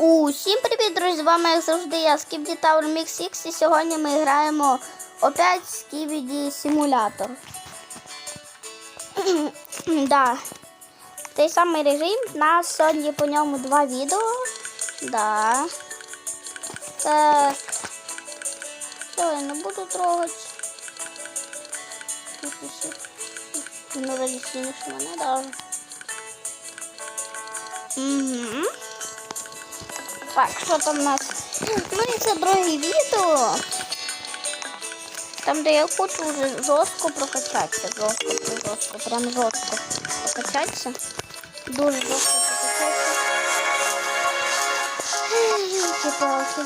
Усім привіт, друзі! З вами як завжди я Скібді Tower Mix X і сьогодні ми граємо опять Скібіді Симулятор. да. Той самий режим. У нас сьогодні по ньому два відео. Да. Так. Все, я не буду трогати. Ну, сильніше мене даже. Угу. Так, що там у нас? Ну і це друге відео. Там, де я хочу вже жорстко прокачатися. Жорстко, жорстко, прям жорстко прокачатися. Дуже жорстко прокачатися.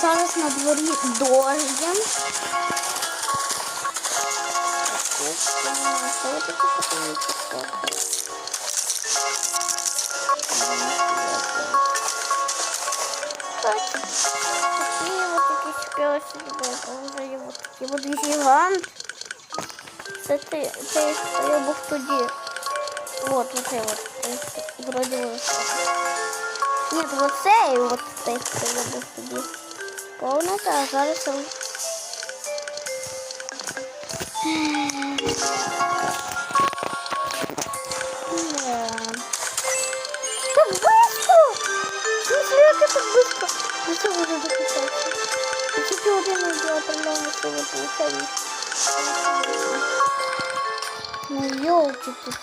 Зараз на дворі дождем. Що ви уже вот вот гигант. Це ти, це я був тоді. Вот, вот це вот. Це, Вроде вот. Нет, вот це і вот це, був тоді. Повністю, а зараз я управляю своими пауками. Ну, елки тут.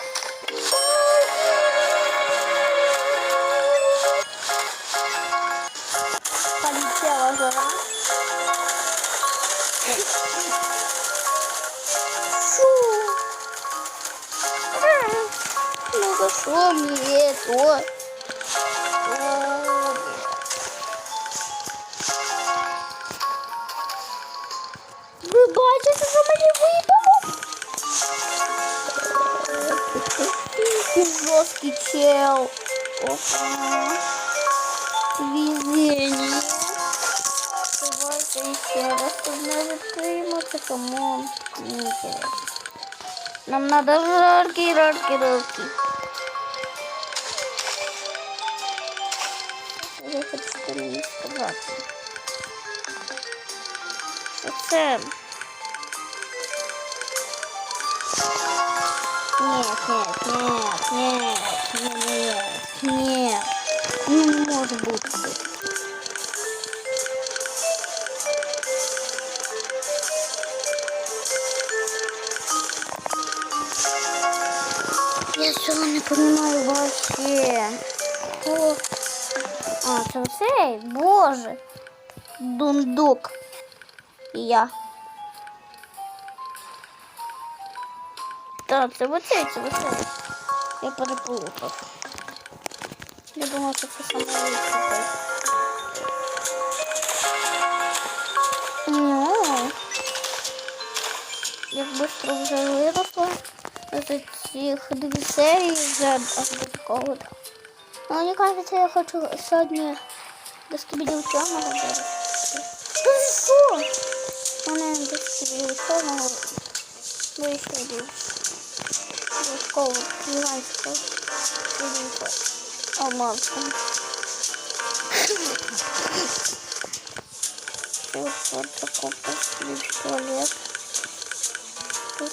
Полетела жара. Шу. Ну, зашло мне это. плоский чел. Опа. Везение. Давайте еще раз обновим это кому интересно. Нам надо рарки, рарки, рарки. Я хочу сказати. Оце. Я цього не понимаю вообще. О. А, це оцей? Боже. Дундук. І я. Так, це оцей, це оцей. Я переплутав. Я думав, що це саме відкритий. Ну, як швидко вже виросла. За цих дві серії вже такого. Ну, мені кажется, я хочу сьогодні до скібіді ученого вирости. Та що? У мене до скібіді ученого вийшли більше. Обов'язково гігантського сидінько. Алмазка. Тут вот такой туалет. Тут.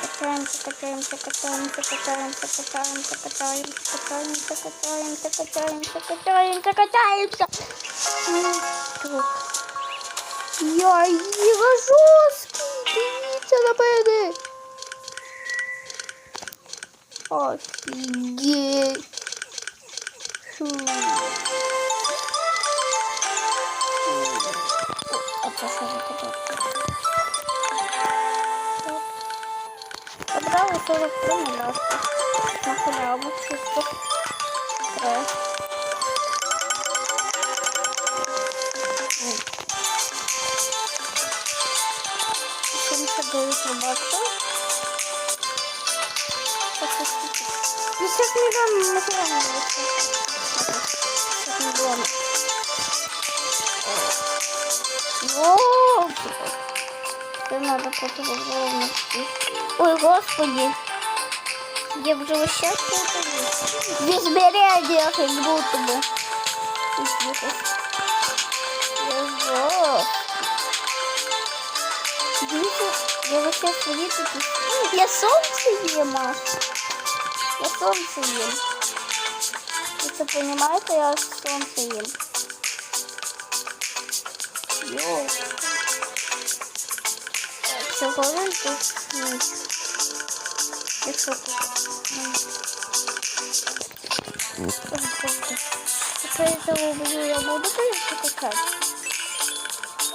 Катаемся, катаемся, катаемся, катаемся, катаемся, катаемся, катаемся, катаемся, катаемся, катаемся, катаемся. Тут. Я їла жорсткий, це робити? Офігеть. А це що за коробка? Побрали 43 минутки. Нахуй обувь чисто. Трес. Дивись на баку. Ну, сейчас мы вам материал Сейчас мы будем. Воу! Теперь надо просто попробовать. Ой, господи! Я уже вот сейчас это Без беря делать, как будто бы. Весь час свої такі. Я сонце їм, Маш. Я сонце їм. Ви це розумієте, я сонце їм. Йоу. Чого він тут? Ні. Що тут? Ні. Я буду, я буду конечно качати.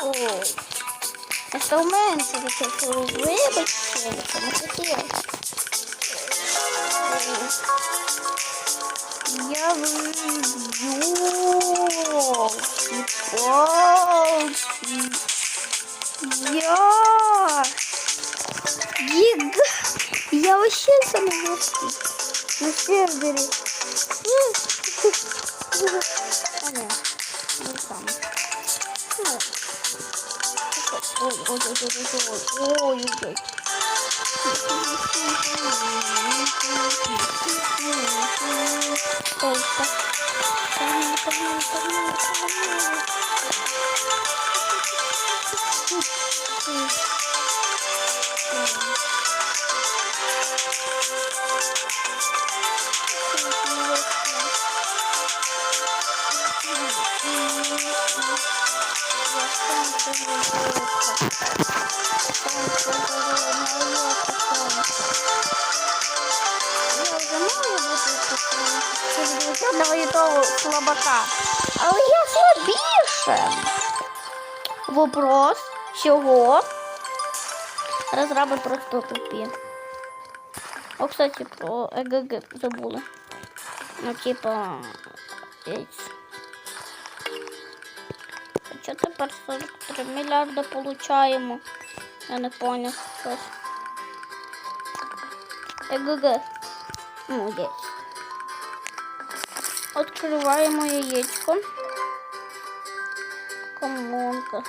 Ой. Это у мене це таке вибачте, це не хотіла. Я виб'ю палки. Я Гиг. Я вообще самый легкий. На сервере. А нет, не сам. Ну, Ой, ой, ой, ой, ой, ой, ой, ой. Только. Погнали, погнали, ютубу слабака. Але я слабіше. Вопрос, чого? Розраби просто тупі. О, кстати, про ЕГГ забула. Ну, типа, чого тепер 43 мільярди получаємо? Я не понял щось. ЕГГ. Ну. Откриваємо яєчко. Комонка.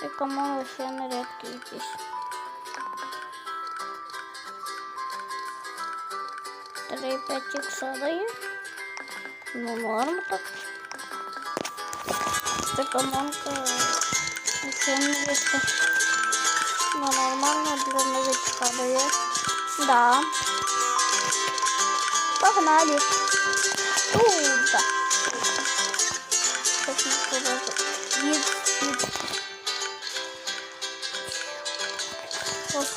Це комон вообще не рядки якісь. Три п'ять ікса дає. Ну, норм так. Це комонка вообще не рядка. Ну, нормально для новичка дає. Да. Погнали. Туда. Как не сразу. Есть, есть. Вот.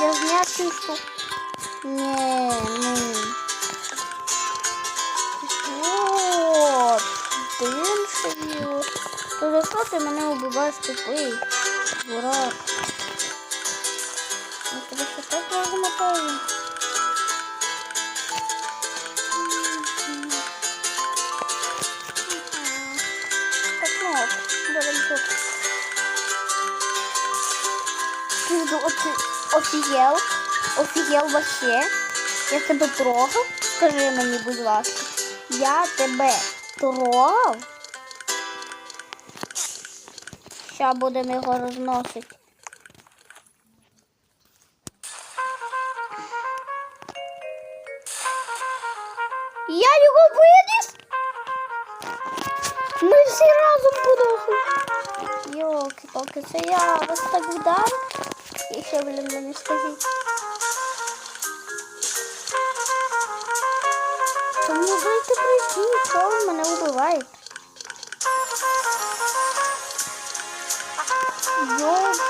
Я знятый штук. Не, ну. То за що ти мене убиваєш тупий? Дурак. Ну, тебе ще так можемо повинен. Так, ну от, берем тут. Ти офі... офігел? Офігел вообще? Я тебе трогав? Скажи мені, будь ласка. Я тебе трогав? Ща будемо його розносити. Я його виніс. Ми всі разом подохли. Йолки, палки це я вас так вдав. І ще, блін, мені скажіть.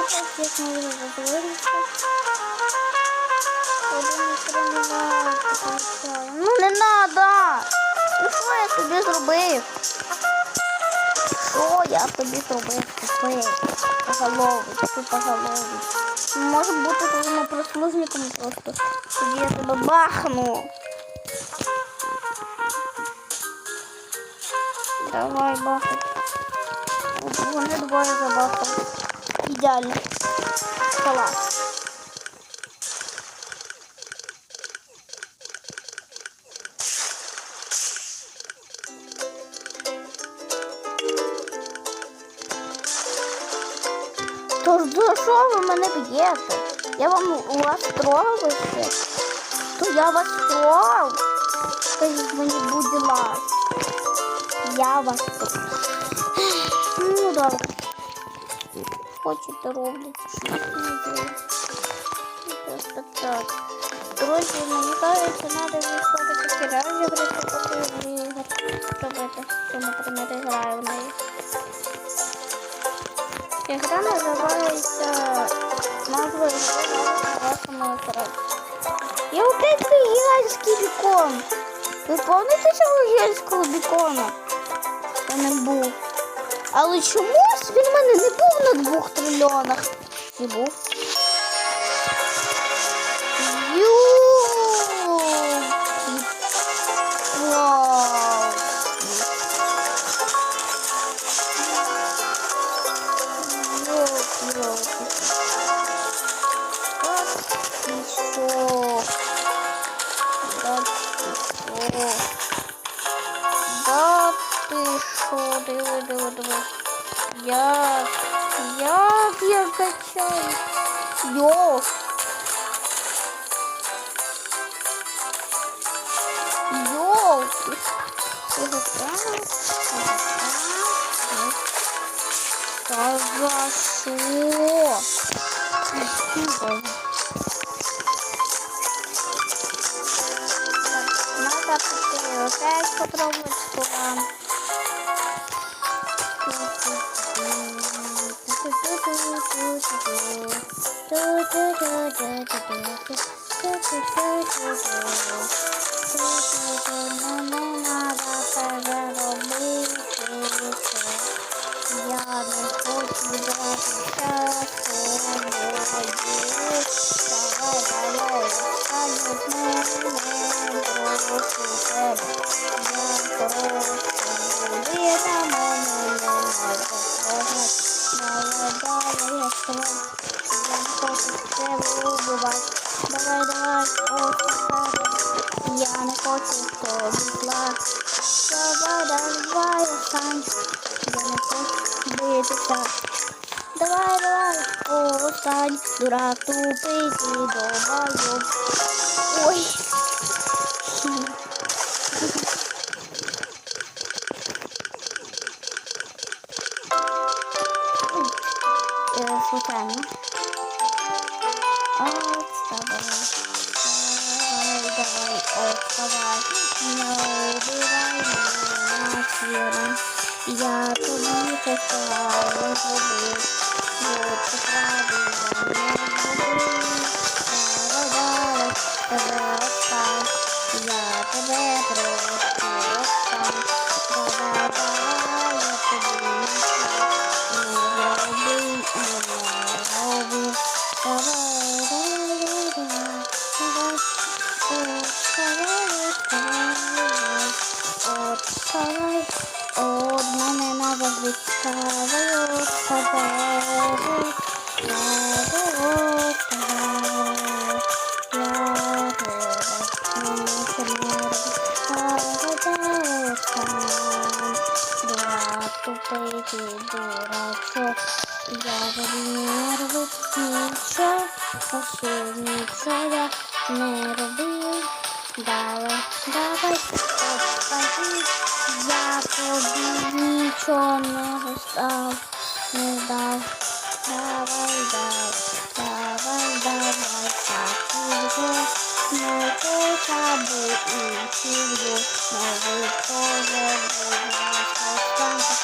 Палки, як ми розговорилися. Ну не надо! Ну що я тобі зробив? Що я тобі зробив? Тупий, поголовий, тупоголовий. Може бути твоїм прислужником просто. Тоді я тебе бахну. Давай бахай. Вони двоє забахали. Ідеально. стола. То за що ви мене б'єте? Я вам у вас трогався. То я вас трогав. Скажіть не будь ласка. Я вас трогав. Ну добре. Хочете роблять. що хочете. Просто так. Друзі, мені кажеться, треба виходити такі алгебри, поки ігор робити. Що, наприклад, граю в неї. Ігра називається назва вашому екрані. Я опять гігантський бікон. Ви пам'ятаєте цього гігантського бікона? Я не був. Але чомусь він в мене не був на двох трильйонах. Чи був? Йо. Йолки. Ага, так. Ага, так. Та за що? Спасибо. Надо опять попробовать план. Давай, давай, оставай, я не хочу тобі зла. Давай, давай, остань, я не хочу битися. Давай, давай, о, стань, дурак, тупий, ти довбаю. Ой. Э, случайно. О, вставай, давай, давай, о, вставай. Не убивай мене сіра. Я тобі поставила зробив. Вот ти правильно не зробив. Давай, давай, остав. Я тебе остав. Давай, давай, я тобі Bye-bye. Давай, скажи, я тобі нічого не розстав, не дав. Давай, давай, давай, давай, так його не хоча би іншого, новий позор, останка.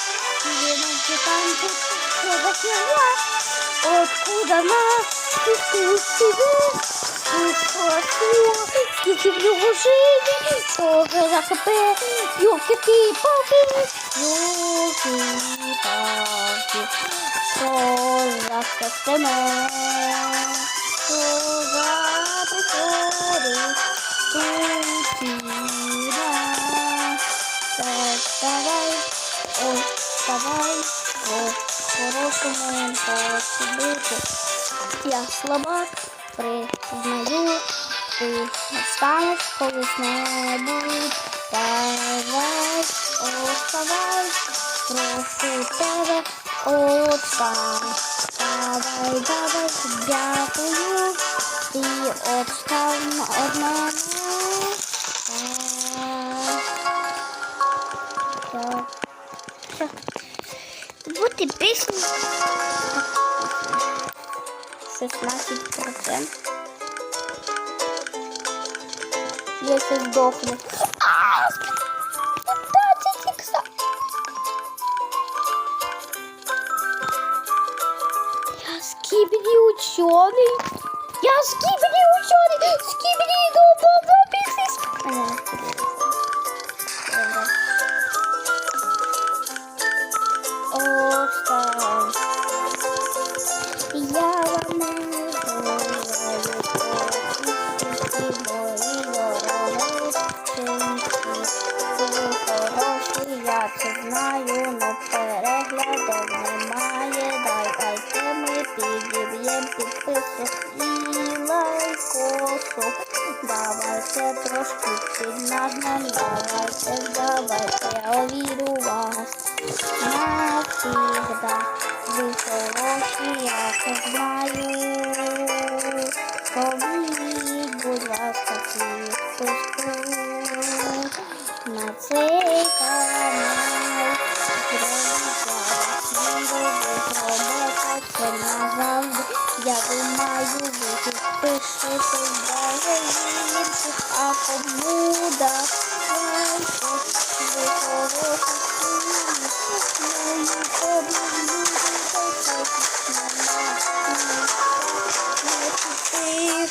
Тебе танки, что за херня? Откуда нас? Ты тебе? Ты скільки в нього що же за хп, юки ти палки, юки палки, що за система, що за приходить, тутіна. Так, давай, ой, давай, о, хорошому посидити. Я слабак, признаю, ти станеш колись-небудь. Давай, оставай, прошу тебе, отстань, Давай, давай, дякую. Ти от там одна. Так. Все. Вот и песня. 16 Если сдохну. А, 15 икса. Я скибли ученый. Я скибли ученый. Скибли до Остань. Навсегда. Ви хороші, я знаю. Поміть, будь ласка, підписку на цей канал. Це назавжди. Я думаю, ви підпишетесь даже інших, а кому да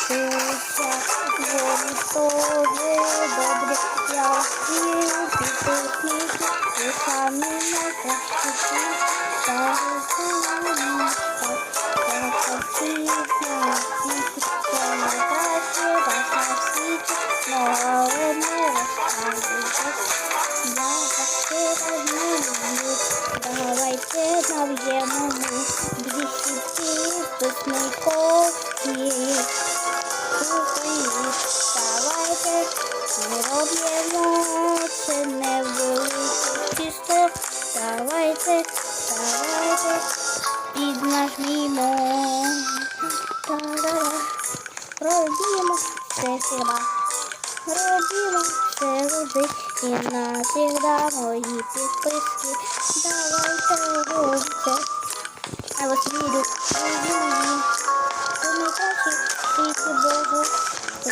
я не робимо це невелике чисто. Давайте, давайте піднажмімо. Та-да-да. Робімо це хіба. Робімо все завжди і навсегда мої підписки. Давайте робите. Я вас вірю. Робімо. Ви найкращі в світі Богу. Ви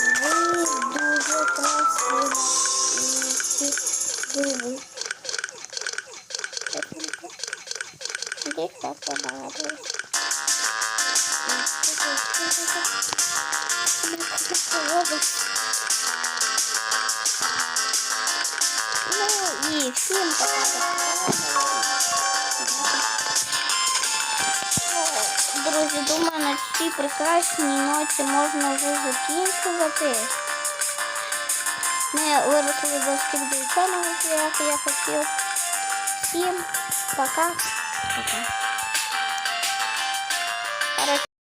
дуже красиві. І всі живі. Де це понадобилось? Ну і всім пока. Друзі, думаю, на цій прекрасній ноті можна вже закінчувати. Ми виросли до скільки як я хотів. Всім пока. Пока.